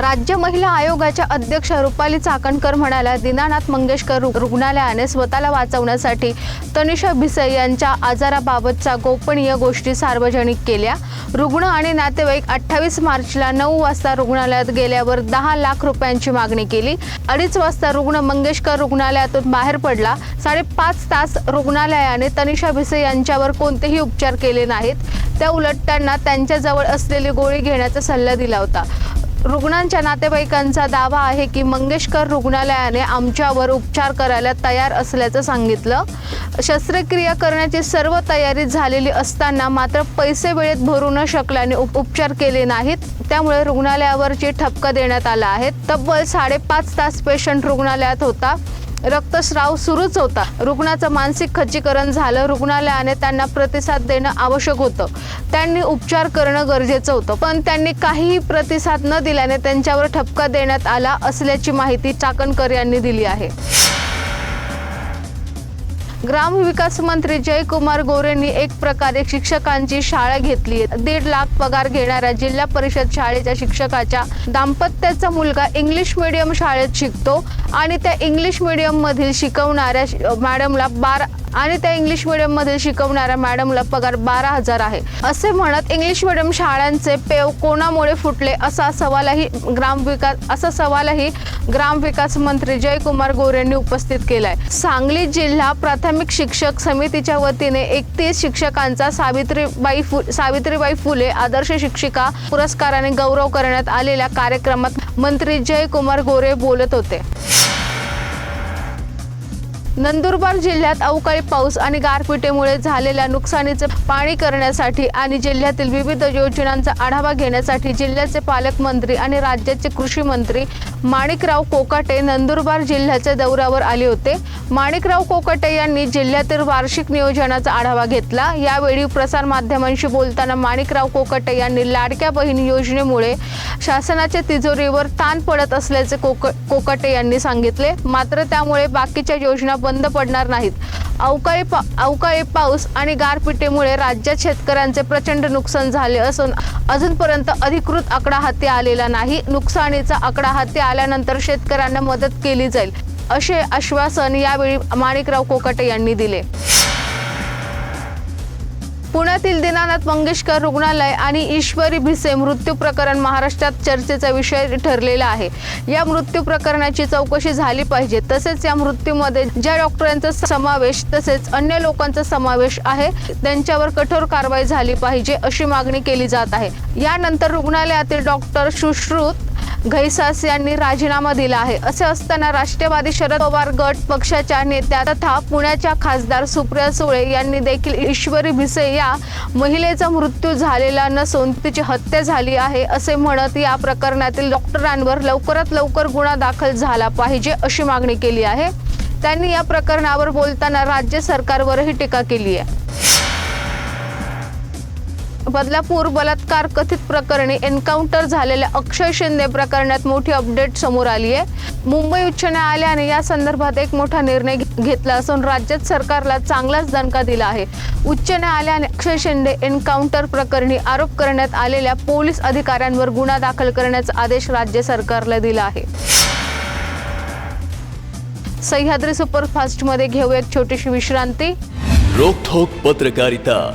राज्य महिला आयोगाच्या अध्यक्ष रुपाली चाकणकर म्हणाल्या दीनानाथ मंगेशकर रु- रुग्णालयाने स्वतःला वाचवण्यासाठी तनिषा भिसे यांच्या आजाराबाबतच्या गोपनीय गोष्टी सार्वजनिक केल्या. रुग्ण आणि नातेवाईक अठ्ठावीस मार्चला नऊ वाजता रुग्णालयात गेल्यावर दहा लाख रुपयांची मागणी केली. अडीच वाजता रुग्ण मंगेशकर रुग्णालयातून बाहेर पडला. साडेपाच तास रुग्णालयाने तनिषा भिसे यांच्यावर कोणतेही उपचार केले नाहीत. त्या उलट त्यांना त्यांच्याजवळ असलेली गोळी घेण्याचा सल्ला दिला होता. रुग्णांच्या नातेवाईकांचा दावा आहे की मंगेशकर रुग्णालयाने आमच्यावर उपचार करायला तयार असल्याचं सांगितलं. शस्त्रक्रिया करण्याची सर्व तयारी झालेली असताना मात्र पैसे वेळेत भरू न शकल्याने उप- उपचार केले नाहीत. त्यामुळे रुग्णालयावरची ठपका देण्यात आला आहे. तब्बल साडेपाच तास पेशंट रुग्णालयात होता. रक्तस्राव सुरूच होता. रुग्णाचं मानसिक खच्चीकरण झालं. रुग्णालयाने त्यांना प्रतिसाद देणं आवश्यक होतं. त्यांनी उपचार करणं गरजेचं होतं. पण त्यांनी काहीही प्रतिसाद न दिल्याने त्यांच्यावर ठपका देण्यात आला असल्याची माहिती चाकणकर यांनी दिली आहे. ग्रामविकास मंत्री जयकुमार गोरेंनी एक प्रकारे शिक्षकांची शाळा घेतली. दीड लाख पगार घेणाऱ्या जिल्हा परिषद शाळेच्या शिक्षकाच्या दाम्पत्याचा मुलगा इंग्लिश मीडियम शाळेत शिकतो आणि त्या इंग्लिश मीडियम मधील शिकवणाऱ्या मॅडमला बारा आणि त्या इंग्लिश मिडियममध्ये शिकवणाऱ्या मॅडमला पगार बारा हजार आहे. असे म्हणत इंग्लिश मिडियम शाळांचे पेव कोणामुळे फुटले असा सवालही ग्रामविकास असा सवालही ग्रामविकास मंत्री जयकुमार गोरेंनी उपस्थित केलाय. सांगली जिल्हा प्राथमिक शिक्षक समितीच्या वतीने एकतीस शिक्षकांचा सावित्रीबाई फु सावित्रीबाई फुले आदर्श शिक्षिका पुरस्काराने गौरव करण्यात आलेल्या कार्यक्रमात मंत्री जयकुमार गोरे बोलत होते. नंदुरबार जिल्ह्यात अवकाळी पाऊस आणि गारपिटीमुळे झालेल्या नुकसानीचे पाणी करण्यासाठी आणि जिल्ह्यातील विविध योजनांचा आढावा घेण्यासाठी जिल्ह्याचे पालकमंत्री आणि राज्याचे कृषी मंत्री माणिकराव कोकाटे नंदुरबार जिल्ह्याच्या दौऱ्यावर आले होते. माणिकराव कोकाटे यांनी जिल्ह्यातील वार्षिक नियोजनाचा आढावा घेतला. यावेळी प्रसारमाध्यमांशी बोलताना माणिकराव कोकाटे यांनी लाडक्या बहीण योजनेमुळे शासनाच्या तिजोरीवर ताण पडत असल्याचे कोक कोकाटे यांनी सांगितले. मात्र त्यामुळे बाकीच्या योजना बंद पडणार नाहीत. अवकाळी पा अवकाळी पाऊस आणि गारपिटीमुळे राज्यात शेतकऱ्यांचे प्रचंड नुकसान झाले असून अजूनपर्यंत अधिकृत आकडा हाती आलेला नाही. नुकसानीचा आकडा हाती आल्यानंतर शेतकऱ्यांना मदत केली जाईल असे आश्वासन यावेळी माणिकराव कोकाटे यांनी दिले. पुण्यातील दीनानाथ मंगेशकर रुग्णालय आणि ईश्वरी भिसे मृत्यू प्रकरण महाराष्ट्रात चर्चेचा विषय ठरलेला आहे. या मृत्यू प्रकरणाची चौकशी झाली पाहिजे. तसेच या मृत्यूमध्ये ज्या डॉक्टरांचा समावेश तसेच अन्य लोकांचा समावेश आहे त्यांच्यावर कठोर कारवाई झाली पाहिजे अशी मागणी केली जात आहे. यानंतर रुग्णालयातील डॉक्टर सुश्रुत घैसास यांनी राजीनामा दिला आहे. असे असताना राष्ट्रवादी शरद पवार गट पक्षाच्या नेत्या तथा पुण्याच्या खासदार सुप्रिया सुळे यांनी देखील ईश्वरी भिसे या महिलेचा मृत्यू झालेला नसून तिची हत्या झाली आहे असे म्हणत या प्रकरणातील डॉक्टरांवर लवकरात लवकर गुन्हा दाखल झाला पाहिजे अशी मागणी केली आहे. त्यांनी या प्रकरणावर बोलताना राज्य सरकारवरही टीका केली आहे. बदलापूर बलात्कार कथित प्रकरणी एन्काउंटर झालेल्या अक्षय शिंदे प्रकरणात मोठी अपडेट समोर आली आहे. मुंबई उच्च न्यायालयाने या संदर्भात एक मोठा निर्णय घे- घेतला असून राज्यात सरकारला चांगलाच दणका दिला आहे. उच्च न्यायालयाने अक्षय शिंदे एन्काउंटर प्रकरणी आरोप करण्यात आलेल्या पोलीस अधिकाऱ्यांवर गुन्हा दाखल करण्याचा आदेश राज्य सरकारला दिला आहे. सह्याद्री सुपरफास्टमध्ये घेऊ एक छोटीशी विश्रांती. रोखोक पत्रकारिता.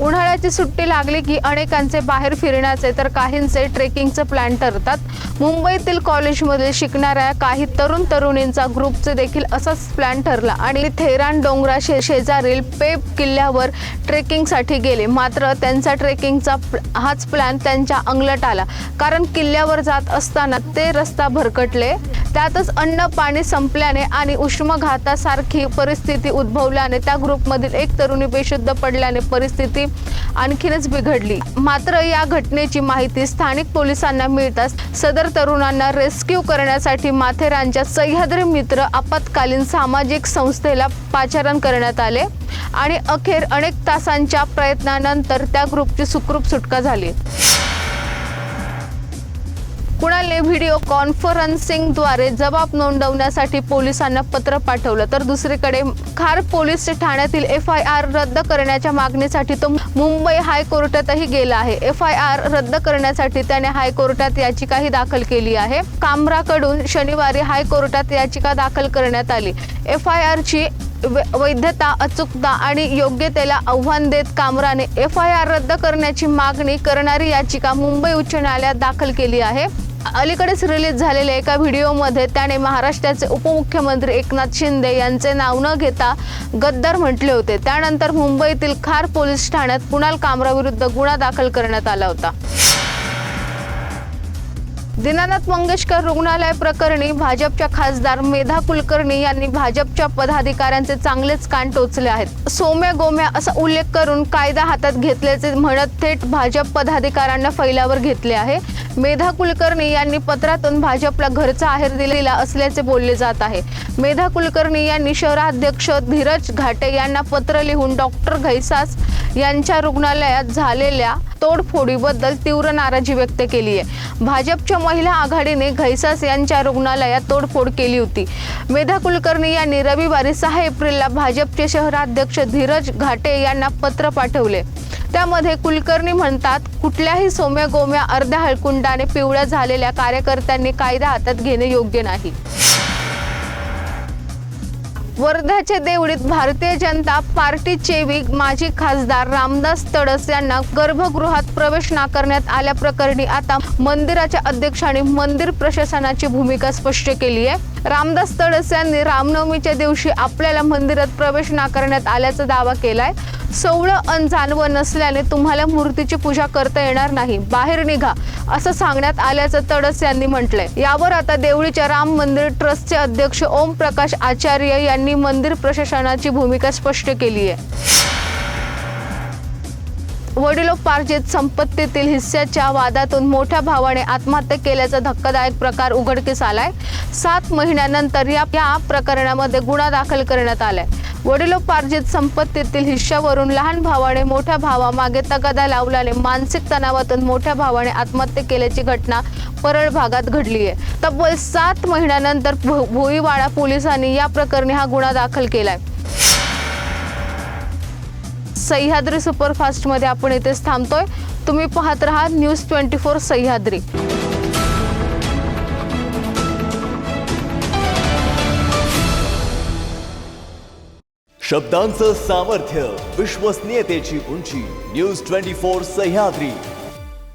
उन्हाळ्याची सुट्टी लागली की अनेकांचे बाहेर फिरण्याचे तर काहींचे ट्रेकिंगचे प्लॅन ठरतात. मुंबईतील कॉलेजमध्ये शिकणाऱ्या काही तरुण तरुणींचा ग्रुपचे देखील असाच प्लॅन ठरला आणि थेरान डोंगरा शे शेजारील पेप किल्ल्यावर ट्रेकिंगसाठी गेले. मात्र त्यांचा ट्रेकिंगचा हाच प्लॅन त्यांच्या अंगलट आला कारण किल्ल्यावर जात असताना ते रस्ता भरकटले. त्यातच अन्न पाणी संपल्याने आणि उष्मघातासारखी परिस्थिती उद्भवल्याने त्या ग्रुपमधील एक तरुणी बेशुद्ध पडल्याने परिस्थिती आणखीनच बिघडली. मात्र या घटनेची माहिती स्थानिक पोलिसांना मिळताच सदर तरुणांना रेस्क्यू करण्यासाठी माथेरानच्या सह्याद्री मित्र आपत्कालीन सामाजिक संस्थेला पाचारण करण्यात आले आणि अखेर अनेक तासांच्या प्रयत्नानंतर त्या ग्रुपची सुखरूप सुटका झाली. कुणालने व्हिडिओ कॉन्फरन्सिंगद्वारे जबाब नोंदवण्यासाठी पोलिसांना पत्र पाठवलं तर दुसरीकडे खार पोलीस ठाण्यातील एफ आय आर रद्द करण्याच्या मागणीसाठी तो मुंबई हायकोर्टातही गेला आहे. एफ आय आर रद्द करण्यासाठी त्याने हायकोर्टात याचिकाही दाखल केली आहे. कामराकडून शनिवारी हायकोर्टात याचिका दाखल करण्यात आली. एफ आय आरची वै- वैधता अचूकता आणि योग्यतेला आव्हान देत कामराने एफ आय आर रद्द करण्याची मागणी करणारी याचिका मुंबई उच्च न्यायालयात दाखल केली आहे. अलीकडेच रिलीज झालेल्या एका व्हिडिओमध्ये त्याने महाराष्ट्राचे उपमुख्यमंत्री एकनाथ शिंदे यांचे नाव न घेता गद्दार म्हटले होते. त्यानंतर मुंबईतील खार पोलीस ठाण्यात कुणाल कामराविरुद्ध गुन्हा दाखल करण्यात आला होता. दीनानाथ मंगेशकर रुग्णालय प्रकरणी भाजपच्या खासदार मेधा कुलकर्णी यांनी भाजपच्या पदाधिकाऱ्यांचे चांगलेच कान टोचले आहेत. सोम्या गोम्या असा उल्लेख करून कायदा हातात घेतल्याचे म्हणत थेट भाजप पदाधिकाऱ्यांना फैलावर घेतले आहे. मेधा कुलकर्णी यांनी पत्रातून भाजपला घरचा आहेर दिलेला असल्याचे बोलले जात आहे. मेधा कुलकर्णी यांनी शहराध्यक्ष धीरज घाटे यांना पत्र लिहून डॉक्टर घैसास यांच्या रुग्णालयात झालेल्या तोडफोडीबद्दल तीव्र नाराजी व्यक्त केली आहे. भाजपच्या महिला आघाडीने घैसास यांच्या रुग्णालयात तोडफोड केली होती. मेधा कुलकर्णी यांनी रविवारी सहा एप्रिलला भाजपचे शहराध्यक्ष धीरज घाटे यांना पत्र पाठवले. त्यामध्ये कुलकर्णी म्हणतात कुठल्याही सोम्या गोम्या अर्ध्या हळकुंडाने पिवळ्या झालेल्या कार्यकर्त्यांनी कायदा हातात घेणे योग्य नाही. वर्ध्याचे देवळीत भारतीय जनता पार्टीचे वि माजी खासदार रामदास तडस यांना गर्भगृहात प्रवेश नाकारण्यात आल्याप्रकरणी आता मंदिराच्या अध्यक्षांनी मंदिर प्रशासनाची भूमिका स्पष्ट केली आहे. रामदास तडस यांनी रामनवमीच्या दिवशी आपल्याला मंदिरात प्रवेश नाकारण्यात आल्याचा दावा केलाय. सवळं अन जानवं नसल्याने तुम्हाला मूर्तीची पूजा करता येणार नाही. बाहेर निघा असं सांगण्यात आल्याचं तडस यांनी म्हटलंय. यावर आता देवळीच्या राम मंदिर ट्रस्टचे अध्यक्ष ओम प्रकाश आचार्य यांनी मंदिर प्रशासनाची भूमिका स्पष्ट केली आहे वडिलोपार्जित संपत्तीतील हिस्स्याच्या वादातून मोठ्या भावाने आत्महत्या केल्याचा धक्कादायक प्रकार उघडकीस आलाय. सात महिन्यानंतर या या प्रकरणामध्ये गुन्हा दाखल करण्यात आलाय. वडिलोपार्जित संपत्तीतील हिश्श्यावरून लहान भावाने मोठ्या भावामागे तगादा लावल्याने मानसिक तणावातून मोठ्या भावाने आत्महत्या केल्याची घटना परळ भागात घडली आहे. तब्बल सात महिन्यानंतर भो- भोईवाडा पोलिसांनी या प्रकरणी हा गुन्हा दाखल केलाय. सह्याद्री सुपरफास्टमध्ये आपण इथेच थांबतोय. तुम्ही पाहत राहा न्यूज ट्वेंटी फोर सह्याद्री. शब्दांचं सामर्थ्य विश्वसनीयतेची उंची न्यूज ट्वेंटी फोर सह्याद्री.